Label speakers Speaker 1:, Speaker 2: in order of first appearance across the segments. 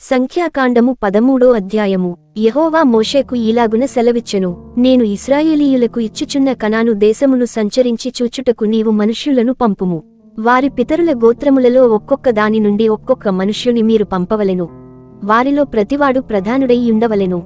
Speaker 1: సంఖ్యాకాండము పదమూడో అధ్యాయము. యహోవా మోషేకు ఈలాగున సెలవిచ్చెను. నేను ఇస్రాయేలీయులకు ఇచ్చుచున్న కనాను దేశమును సంచరించి చూచుటకు నీవు మనుష్యులను పంపుము. వారి పితరుల గోత్రములలో ఒక్కొక్క దాని నుండి ఒక్కొక్క మనుష్యుని మీరు పంపవలెను. వారిలో ప్రతివాడు ప్రధానుడై ఉండవలెను.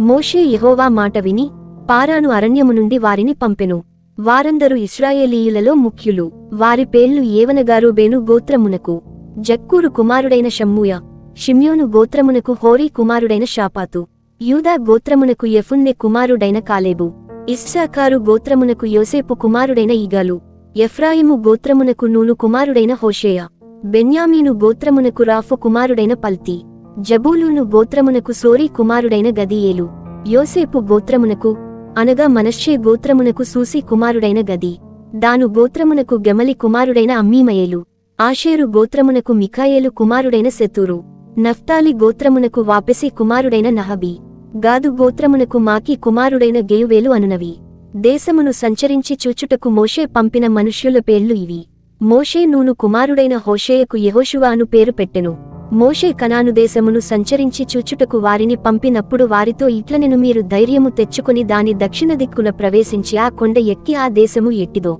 Speaker 1: మోషే యహోవా మాట విని పారాను అరణ్యము నుండి వారిని పంపెను. వారందరూ ఇస్రాయేలీయులలో ముఖ్యులు. వారి పేర్లు ఏవనగారు బేను గోత్రమునకు. జక్కూరు కుమారుడైన షమ్మూయ. షిమ్యోను గోత్రమునకు హోరీ కుమారుడైన షాపాతు యూదా గోత్రమునకు యెఫున్నె కుమారుడైన కాలేబు ఇస్సాకారు గోత్రమునకు యోసేపు కుమారుడైన ఈగాలు ఎఫ్రాయిము గోత్రమునకు నూను కుమారుడైన హోషేయ బెన్యామీను గోత్రమునకు రాఫు కుమారుడైన పల్తి జబూలూను గోత్రమునకు సోరీ కుమారుడైన గదియేలు యోసేపు గోత్రమునకు అనగా మనశ్చే గోత్రమునకు సూసి కుమారుడైన గది దాను గోత్రమునకు గెమలి కుమారుడైన అమ్మీమయేలు ఆషేరు గోత్రమునకు మిఖాయేలు కుమారుడైన సెతూరు. నఫ్తాలి గోత్రమునకు వాపెసి కుమారుడైన నహబి. గాదు గోత్రమునకు మాకి కుమారుడైన గేయువేలు అనునవి. దేశమును సంచరించి చూచుటకు మోషే పంపిన మనుష్యుల పేర్లు ఇవి. మోషే నూను కుమారుడైన హోషేయకు యహోషువాను పేరు పెట్టెను. మోషే కనాను దేశమును సంచరించి చూచుటకు వారిని పంపినప్పుడు వారితో ఇట్లనెను మీరు ధైర్యము తెచ్చుకుని దాని దక్షిణ దిక్కున ప్రవేశించి ఆ కొండ ఎక్కి ఆ దేశము ఎట్టిదో.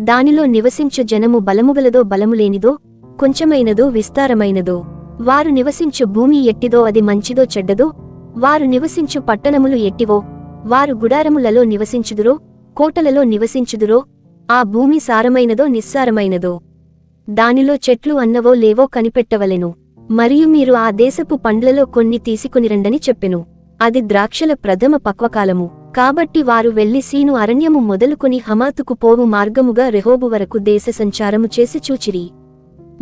Speaker 1: దానిలో నివసించు జనము బలముగలదో బలములేనిదో కొంచెమైనదో విస్తారమైనదో. వారు నివసించు భూమి ఎట్టిదో అది మంచిదో చెడ్డదో వారు నివసించు పట్టణములు ఎట్టివో వారు గుడారములలో నివసించుదురో కోటలలో నివసించుదురో ఆ భూమి సారమైనదో నిస్సారమైనదో. దానిలో చెట్లు అన్నవో లేవో కనిపెట్టవలెను. మరియు మీరు ఆ దేశపు పండ్లలో కొన్ని తీసుకునిరండని చెప్పెను. అది ద్రాక్షల ప్రథమ పక్వకాలము. కాబట్టి వారు వెళ్ళి సీను అరణ్యము మొదలుకొని హమాతుకు పోవు మార్గముగా రెహోబు వరకు దేశ సంచారము చేసి చూచిరి.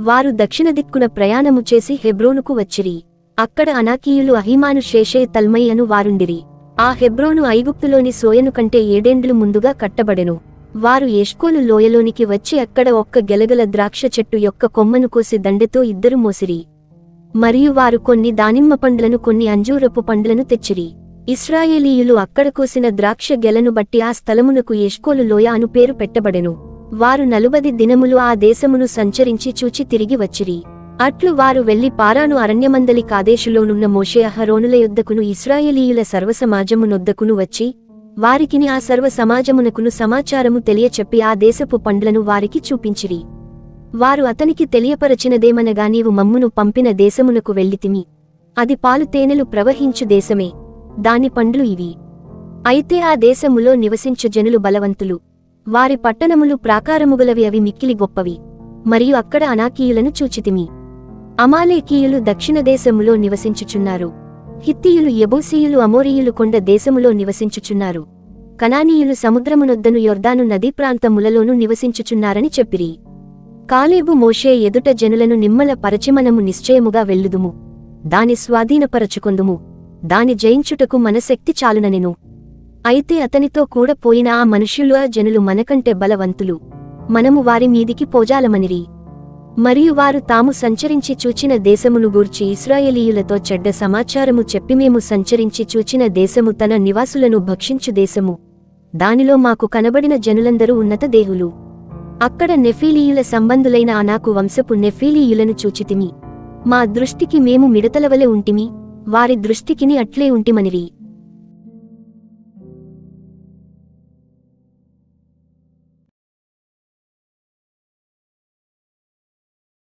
Speaker 1: వారు దక్షిణ దిక్కున ప్రయాణము చేసి హెబ్రోనుకు వచ్చిరి. అక్కడ అనాకీయులు అహిమాను శేషే తల్మయ్యను వారుండిరి. ఆ హెబ్రోను ఐగుప్తులోని సోయను కంటే ఏడేండ్లు ముందుగా కట్టబడెను. వారు ఎష్కోలు లోయలోనికి వచ్చి అక్కడ ఒక్క గెలగల ద్రాక్ష చెట్టు యొక్క కొమ్మను కోసి దండెతో ఇద్దరు మోసిరి. మరియు వారు కొన్ని దానిమ్మ పండ్లను కొన్ని అంజూరపు పండ్లను తెచ్చిరి. ఇస్రాయేలీయులు అక్కడ కోసిన ద్రాక్ష గెలను బట్టి ఆ స్థలమునకు ఎష్కోలు లోయ అను పేరు పెట్టబడెను. వారు నలుబది దినములు ఆ దేశమును సంచరించి చూచి తిరిగి వచ్చిరి. అట్లు వారు వెళ్ళి పారాను అరణ్యమందలి కాదేశులోనున్న మోషే అహరోనుల యొద్దకును ఇస్రాయేలీయుల సర్వసమాజమునొద్దకును వచ్చి వారికిని ఆ సర్వ సమాజమునకును సమాచారము తెలియచెప్పి ఆ దేశపు పండ్లను వారికి చూపించిరి. వారు అతనికి తెలియపరచినదేమనగా నీవు మమ్మును పంపిన దేశమునకు వెళ్ళితిమి అది పాలు తేనెలు ప్రవహించు దేశమే దాని పండ్లు ఇవి. అయితే ఆ దేశములో నివసించు జనులు బలవంతులు. వారి పట్టణములు ప్రాకారముగలవి అవి మిక్కిలి గొప్పవి. మరియు అక్కడ అనాకీయులను చూచితిమి. అమాలేకీయులు దక్షిణ దేశములో నివసించుచున్నారు. హిత్తీయులు యబూసీయులు అమోరీయులు కొండ దేశములో నివసించుచున్నారు. కనానీయులు సముద్రమునొద్దను యొర్దాను నదీ ప్రాంతములలోనూ నివసించుచున్నారని చెప్పిరి. కాలేబు మోషే ఎదుట జనులను నిమ్మల పరచిమనము నిశ్చయముగా వెళ్ళుదుము. దాని స్వాధీనపరచుకొందుము. దాని జయించుటకు మనశక్తి చాలుననెను. అయితే అతనితో కూడా పోయిన ఆ మనుష్యులు ఆ జనులు మనకంటే బలవంతులు. మనము వారి మీదికి పోజాలమనిరి. మరియు వారు తాము సంచరించి చూచిన దేశమును గూర్చి ఇస్రాయేలీయులతో చెడ్డ సమాచారము చెప్పి మేము సంచరించి చూచిన దేశము తన నివాసులను భక్షించు దేశము. దానిలో మాకు కనబడిన జనులందరూ ఉన్నత దేహులు. అక్కడ నెఫీలీయుల సంబంధులైన అనాకు వంశపు నెఫీలీయులను చూచితిమి. మా దృష్టికి మేము మిడతలవలె ఉంటిమి. వారి దృష్టికిని అట్లే ఉంటిమనిరి.